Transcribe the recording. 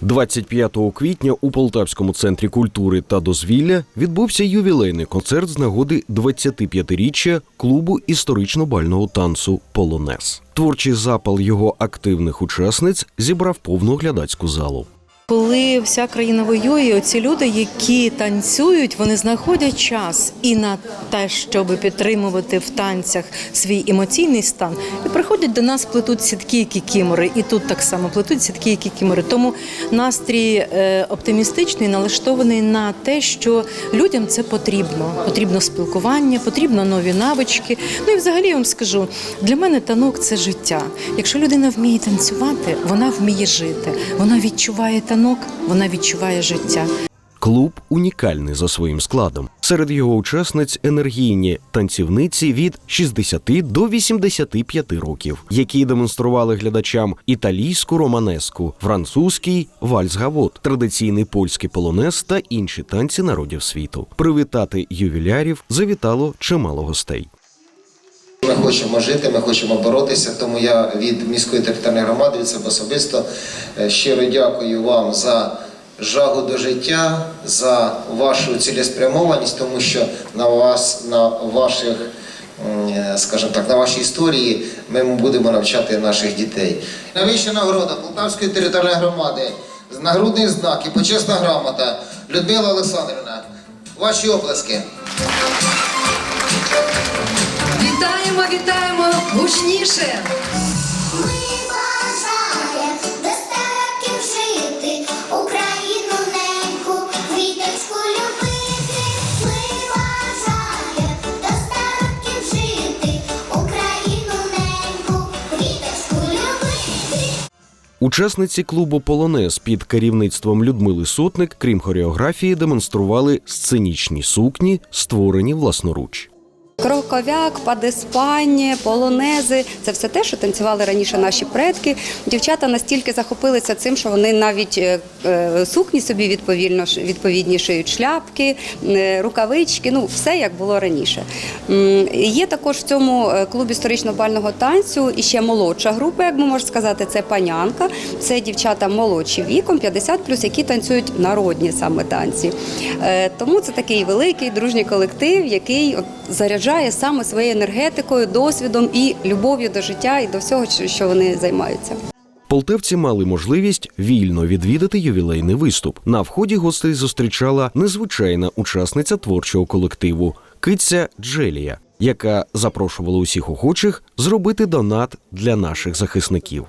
25 квітня у Полтавському центрі культури та дозвілля відбувся ювілейний концерт з нагоди 25-річчя клубу історично-бального танцу Полонез. Творчий запал його активних учасниць зібрав повну глядацьку залу. Коли вся країна воює, оці люди, які танцюють, вони знаходять час і на те, щоб підтримувати в танцях свій емоційний стан, і приходять до нас, плетуть сітки і кікімори, і тут так само плетуть сітки і кікімори. Тому настрій е, оптимістичний, налаштований на те, що людям це потрібно. Потрібно спілкування, потрібно нові навички. Ну і взагалі я вам скажу, для мене танок це життя. Якщо людина вміє танцювати, вона вміє жити, вона відчуває танок, вона відчуває життя. Клуб унікальний за своїм складом. Серед його учасниць енергійні танцівниці від 60 до 85 років, які демонстрували глядачам італійську романеску, французький вальс-гавот, традиційний польський полонез та інші танці народів світу. Привітати ювілярів завітало чимало гостей. Ми хочемо жити, ми хочемо боротися. Тому я від міської територіальної громади від себе особисто е, щиро дякую вам за жагу до життя, за вашу цілеспрямованість, тому що на вас, на ваших, е, скажімо так, на вашій історії ми будемо навчати наших дітей. Найвища нагорода Полтавської територіальної громади, нагрудний знак і почесна грамота Людмила Олександрівна. Ваші оплески. Квіточку любити. Учасниці клубу Полонез під керівництвом Людмили Сотник, крім хореографії, демонстрували сценічні сукні, створені власноруч. Кроковяк, падеспань, полонези це все те, що танцювали раніше наші предки. Дівчата настільки захопилися цим, що вони навіть е, е, сукні собі відповідно відповідні шиють шляпки, е, рукавички, ну все як було раніше. Є також в цьому клубі історично-бального танцю і ще молодша група, як ми можемо сказати, це панянка. Це дівчата молодші віком, 50 плюс, які танцюють народні саме танці. Тому це такий великий дружній колектив, який от заряджає саме своєю енергетикою, досвідом і любов'ю до життя і до всього, що- вони займаються. Полтавці мали можливість вільно відвідати ювілейний виступ. На вході гостей зустрічала незвичайна учасниця творчого колективу киця Джелія, яка запрошувала усіх охочих зробити донат для наших захисників.